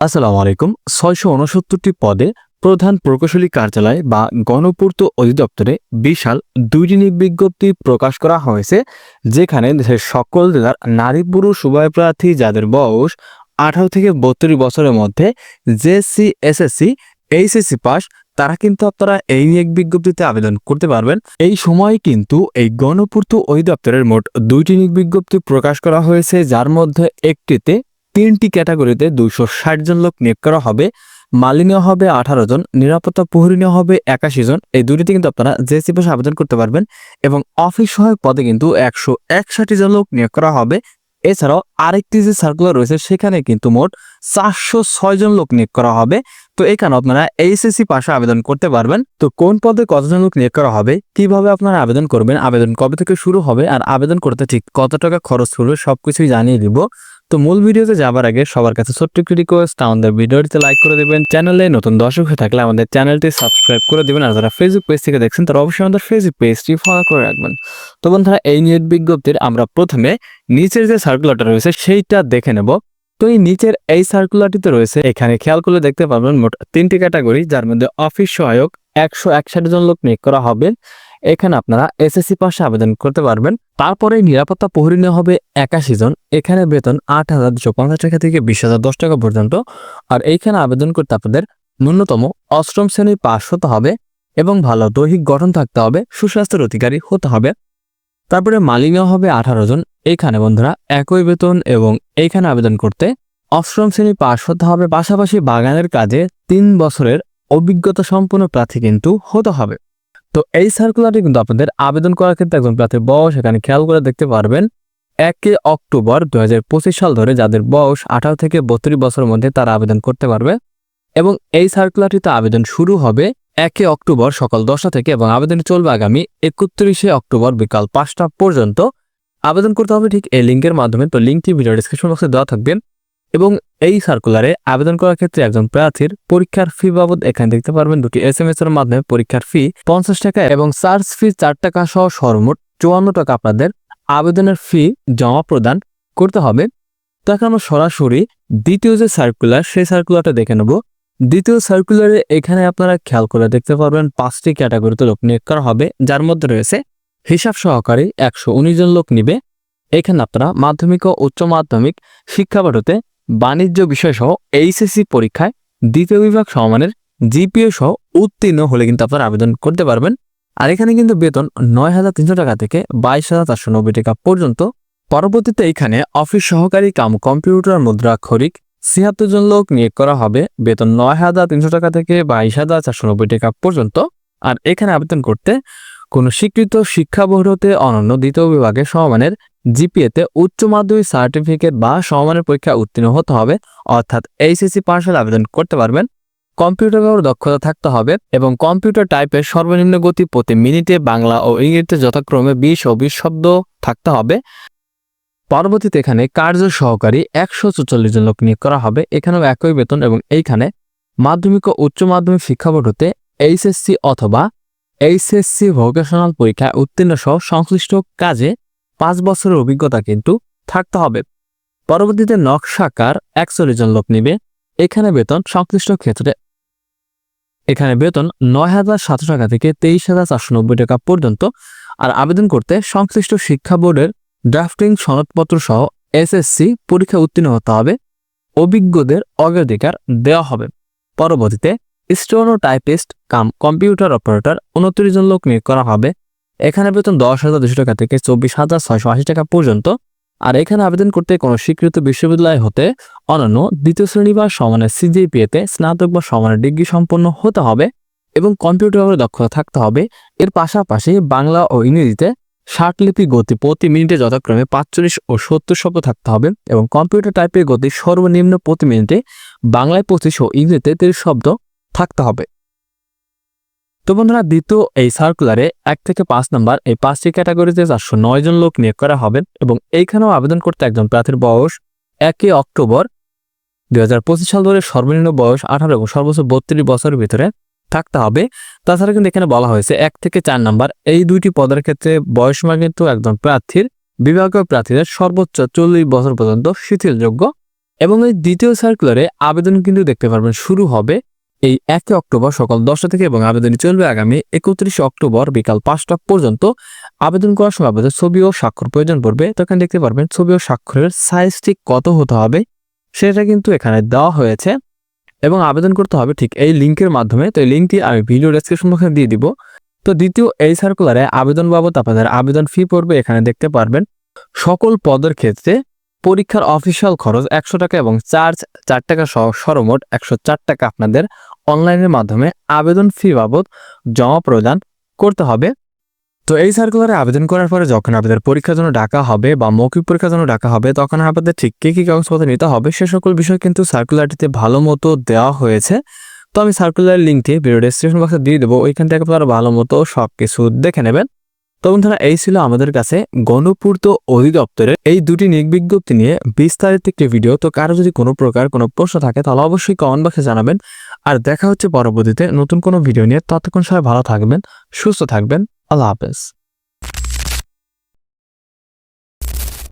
আসসালামু আলাইকুম। ছয়শো উনসত্তরটি পদে প্রধান প্রকৌশলী কার্যালয় বা গণপূর্ত অধিদপ্তরে বিশাল দুইটি বিজ্ঞপ্তি প্রকাশ করা হয়েছে, যেখানে দেশের সকল জেলার নারী পুরুষ উভয় প্রার্থী যাদের বয়স আঠারো থেকে বত্রিশ বছরের মধ্যে জেএসসি এসএসসি এইচএসসি পাস, তারা কিন্তু আপনারা এই এক বিজ্ঞপ্তিতে আবেদন করতে পারবেন। এই সময় কিন্তু এই গণপূর্ত অধিদপ্তরের মোট দুইটি বিজ্ঞপ্তি প্রকাশ করা হয়েছে, যার মধ্যে একটিতে তিনটি ক্যাটাগরিতে দুইশো ষাট জন লোক নিয়োগ করা হবে মালিনীয় হবে আঠারো জন, নিরাপত্তা প্রহরীয় হবে একাশি জন। এই দুটিতে কিন্তু আপনারা জেসি পাশে আবেদন করতে পারবেন এবং অফিস সহায়ক পদে কিন্তু একশো একষট্টি জন লোক নিয়োগ করা হবে। এছাড়াও আরেকটি যে সার্কুলার রয়েছে, সেখানে কিন্তু মোট চারশো ছয় জন লোক নিয়োগ করা হবে। তো এখানে আপনারা এইচএসসি পাশে আবেদন করতে পারবেন। তো কোন পদে কতজন লোক নিয়োগ করা হবে, কীভাবে আপনারা আবেদন করবেন, আবেদন কবে থেকে শুরু হবে, আর আবেদন করতে ঠিক কত টাকা খরচ করবে সবকিছুই জানিয়ে দিব। তো মূল ভিডিওতে যাবার আগে সবার কাছে ছোট্ট একটি রিকোয়েস্ট আমাদের ভিডিওটিতে লাইক করে দেবেন। চ্যানেলে নতুন দর্শক হয়ে থাকলে আমাদের চ্যানেলটি সাবস্ক্রাইব করে দেবেন আর যারা ফেসবুক পেজ থেকে দেখছেন, তারা অবশ্যই আমাদের ফেসবুক পেজটি ফলো করে রাখবেন। তো বন্ধুরা, এই নিয়োগ বিজ্ঞপ্তির আমরা প্রথমে নিচের যে সার্কুলারটা রয়েছে, সেইটা দেখে নেব। তো এই নিচের এই সার্কুলারটিতে রয়েছে, এখানে খেয়াল করলে দেখতে পাবেন মোট তিনটি ক্যাটাগরি যার মধ্যে অফিস সহায়ক একশো একষাট জন লোক নিয়োগ করা হবে। এখানে আপনারা এসএসসি পাশে আবেদন করতে পারবেন। তারপরে নিরাপত্তা প্রহরী নেওয়া হবে একাশি জন। এখানে বেতন আট হাজার দুশো পঞ্চাশ টাকা থেকে বিশ হাজার দশ টাকা পর্যন্ত। আর এইখানে আবেদন করতে আপনাদের ন্যূনতম অষ্টম শ্রেণি পাশ হতে হবে এবং ভালো দৈহিক গঠন থাকতে হবে, সুস্বাস্থ্যের অধিকারী হতে হবে। তারপরে মালিক নেওয়া হবে আঠারো জন। এইখানে বন্ধুরা একই বেতন এবং এইখানে আবেদন করতে অষ্টম শ্রেণি পাশ হতে হবে। পাশাপাশি বাগানের কাজে তিন বছরের অভিজ্ঞতা সম্পন্ন প্রার্থী কিন্তু হতে হবে। তো এই সার্কুলারটি কিন্তু আপনাদের আবেদন করার ক্ষেত্রে একজন প্রার্থীর বয়স, এখানে খেয়াল করে দেখতে পারবেন, একে অক্টোবর দু হাজার পঁচিশ সাল ধরে যাদের বয়স আঠারো থেকে বত্রিশ বছরের মধ্যে তারা আবেদন করতে পারবে এবং এই সার্কুলারটিতে আবেদন শুরু হবে একে অক্টোবর সকাল দশটা থেকে এবং আবেদন চলবে আগামী একত্রিশে অক্টোবর বিকাল পাঁচটা পর্যন্ত। আবেদন করতে হবে ঠিক এই লিঙ্কের মাধ্যমে, তো লিঙ্কটি ভিডিও ডিসক্রিপশন বক্সে দেওয়া থাকবে। এবং এই সার্কুলারে আবেদন করার ক্ষেত্রে একজন প্রার্থীর পরীক্ষার ফি বাবদ এখানে দেখতে পারবেন দুটি এস এম এস এর মাধ্যমে পরীক্ষার ফি পঞ্চাশ টাকা এবং চার্জ ফি চার টাকা সহ সর্বমোট চুয়ান্ন টাকা আপনাদের আবেদনের ফি জমা প্রদান করতে হবে। তো এখন আমরা সরাসরি দ্বিতীয় যে সার্কুলার সেই সার্কুলারটা দেখে নেব। দ্বিতীয় সার্কুলারে এখানে আপনারা খেয়াল করে দেখতে পারবেন পাঁচটি ক্যাটাগরিতে লোক নিয়োগ করা হবে, যার মধ্যে রয়েছে হিসাব সহকারী একশো উনিশ জন লোক নিবে। এখানে আপনারা মাধ্যমিক ও উচ্চ মাধ্যমিক শিক্ষা পাঠতে বাণিজ্য বিষয় সহ এইচএসসি পরীক্ষায় দ্বিতীয় বিভাগ সমানের জিপিও সহ উত্তীর্ণ হলে কিন্তু আপনারা আবেদন করতে পারবেন। আর এখানে কিন্তু বেতন নয় হাজার তিনশো টাকা থেকে বাইশ হাজার চারশো নব্বই টাকা পর্যন্ত। পরবর্তীতে এখানে অফিস সহকারী কাম কম্পিউটার মুদ্রাক্ষরিক ছিয়াত্তর জন লোক নিয়োগ করা হবে। বেতন নয় হাজার তিনশো টাকা থেকে বাইশ হাজার চারশো নব্বই টাকা পর্যন্ত। আর এখানে আবেদন করতে কোনো স্বীকৃত শিক্ষা হতে অনন্য দ্বিতীয় বিভাগে সমমানের জিপিএতে উচ্চ মাধ্যমিক সার্টিফিকেট বা সমমানের পরীক্ষা উত্তীর্ণ হতে হবে। অর্থাৎ এইচএসসি পাশে আবেদন করতে পারবেন। কম্পিউটার ব্যবহার দক্ষতা থাকতে হবে এবং কম্পিউটার টাইপের সর্বনিম্ন গতি প্রতি মিনিটে বাংলা ও ইংরেজিতে যথাক্রমে বিশ ও বিশ শব্দ থাকতে হবে। পরবর্তীতে এখানে কার্য সহকারী একশো চুচল্লিশ জন লোক নিয়োগ করা হবে। এখানেও একই বেতন এবং এইখানে মাধ্যমিক ও উচ্চ মাধ্যমিক শিক্ষা বোর্ড হতে এইচএসসি অথবা এইচএসসি ভোকেশনাল পরীক্ষায় উত্তীর্ণ সহ সংশ্লিষ্ট কাজে পাঁচ বছরের অভিজ্ঞতা কিন্তু থাকতে হবে। পরবর্তীতে নকশাকার একচল্লিশ জন লোক নিবে, এখানে বেতন সংশ্লিষ্ট ক্ষেত্রে। এখানে বেতন নয় হাজার সাতশো টাকা থেকে তেইশ হাজার চারশো নব্বই টাকা পর্যন্ত আর আবেদন করতে সংশ্লিষ্ট শিক্ষা বোর্ডের ড্রাফটিং সনদপত্র সহ এসএসসি পরীক্ষা উত্তীর্ণ হতে হবে। অভিজ্ঞদের অগ্রাধিকার দেওয়া হবে। পরবর্তীতে steno typist cum computer operator উনত্রিশ জন লোক নিয়োগ করা হবে। এখানে বেতন দশ হাজার দুশো টাকা থেকে চব্বিশ হাজার ছয়শো আশি টাকা পর্যন্ত। আর এখানে আবেদন করতে কোনো স্বীকৃত বিশ্ববিদ্যালয় হতে অনন্য দ্বিতীয় শ্রেণি বা সমানের সিজিপিএতে স্নাতক বা সমানের ডিগ্রি সম্পন্ন হতে হবে এবং কম্পিউটারের দক্ষতা থাকতে হবে। এর পাশাপাশি বাংলা ও ইংরেজিতে ষাটলিপি গতি প্রতি মিনিটে যথাক্রমে পাঁচচল্লিশ ও সত্তর শব্দ থাকতে হবে এবং কম্পিউটার টাইপের গতি সর্বনিম্ন প্রতি মিনিটে বাংলায় পঁচিশ ও ইংরেজিতে তিরিশ শব্দ থাকতে হবে। তো বন্ধুরা, দ্বিতীয় এই সার্কুলারে এক থেকে পাঁচ নম্বর এই পাঁচটি ক্যাটাগরিতে চারশো নয় জন লোক নিয়োগ করা হবে এবং এইখানেও আবেদন করতে একজন প্রার্থীর বয়স একই অক্টোবর দুই সাল ধরে সর্বনিম্ন বয়স আঠারো এবং সর্বোচ্চ বত্রিশ বছরের ভিতরে থাকতে হবে। তাছাড়া কিন্তু এখানে বলা হয়েছে এক থেকে চার নাম্বার এই দুইটি পদের ক্ষেত্রে বয়সীমা কিন্তু একজন প্রার্থীর, বিভাগীয় প্রার্থীদের সর্বোচ্চ চল্লিশ বছর পর্যন্ত শিথিলযোগ্য। এবং এই দ্বিতীয় সার্কুলারে আবেদন কিন্তু দেখতে পারবেন শুরু হবে এই একই অক্টোবর সকাল দশটা থেকে এবং আবেদনটি চলবে আগামী একত্রিশে অক্টোবর বিকাল পাঁচটা পর্যন্ত। আবেদন করার সময় আপনাদের ছবি ও স্বাক্ষর প্রয়োজন পড়বে। তো এখানে দেখতে পারবেন ছবি ও স্বাক্ষরের সাইজ ঠিক কত হতে হবে, সেটা কিন্তু এখানে দেওয়া হয়েছে। এবং আবেদন করতে হবে ঠিক এই লিঙ্কের মাধ্যমে। তো এই লিঙ্কটি আমি ভিডিও ডেসক্রিপশন বক্সে দিয়ে দিব। তো দ্বিতীয় এই সার্কুলারে আবেদন বাবদ আপনাদের আবেদন ফি পড়বে, এখানে দেখতে পারবেন। সকল পদের ক্ষেত্রে পরীক্ষার অফিসিয়াল খরচ একশো টাকা এবং চার্জ চার টাকা সহ সর্বমোট একশো চার টাকা আপনাদের অনলাইনের মাধ্যমে আবেদন ফি বাবদ জমা প্রদান করতে হবে। তো এই সার্কুলারে আবেদন করার পরে যখন আপনাদের পরীক্ষার জন্য ডাকা হবে বা মৌখিক পরীক্ষার জন্য ডাকা হবে, তখন আপনাদের ঠিক কী কী কাগজপত্র নিতে হবে সে সকল বিষয় কিন্তু সার্কুলারটিতে ভালো মতো দেওয়া হয়েছে। তো আমি সার্কুলার লিঙ্কটি ভিডিও ডেসক্রিপশন বক্সে দিয়ে দেবো, ওইখান থেকে আপনারা ভালো মতো সব কিছু দেখে নেবেন। তো বন্ধুরা, এই ছিল আমাদের কাছে গণপূর্ত অধিদপ্তরের এই দুটি নির্বিজ্ঞপ্তি বিজ্ঞপ্তি নিয়ে বিস্তারিত একটি ভিডিও। তো কারও যদি কোনো প্রকার কোনো প্রশ্ন থাকে, তাহলে অবশ্যই কমেন্ট বক্সে জানাবেন। আর দেখা হচ্ছে পরবর্তীতে নতুন কোনো ভিডিও নিয়ে। ততক্ষণ সবাই ভালো থাকবেন, সুস্থ থাকবেন। আল্লাহ হাফেজ।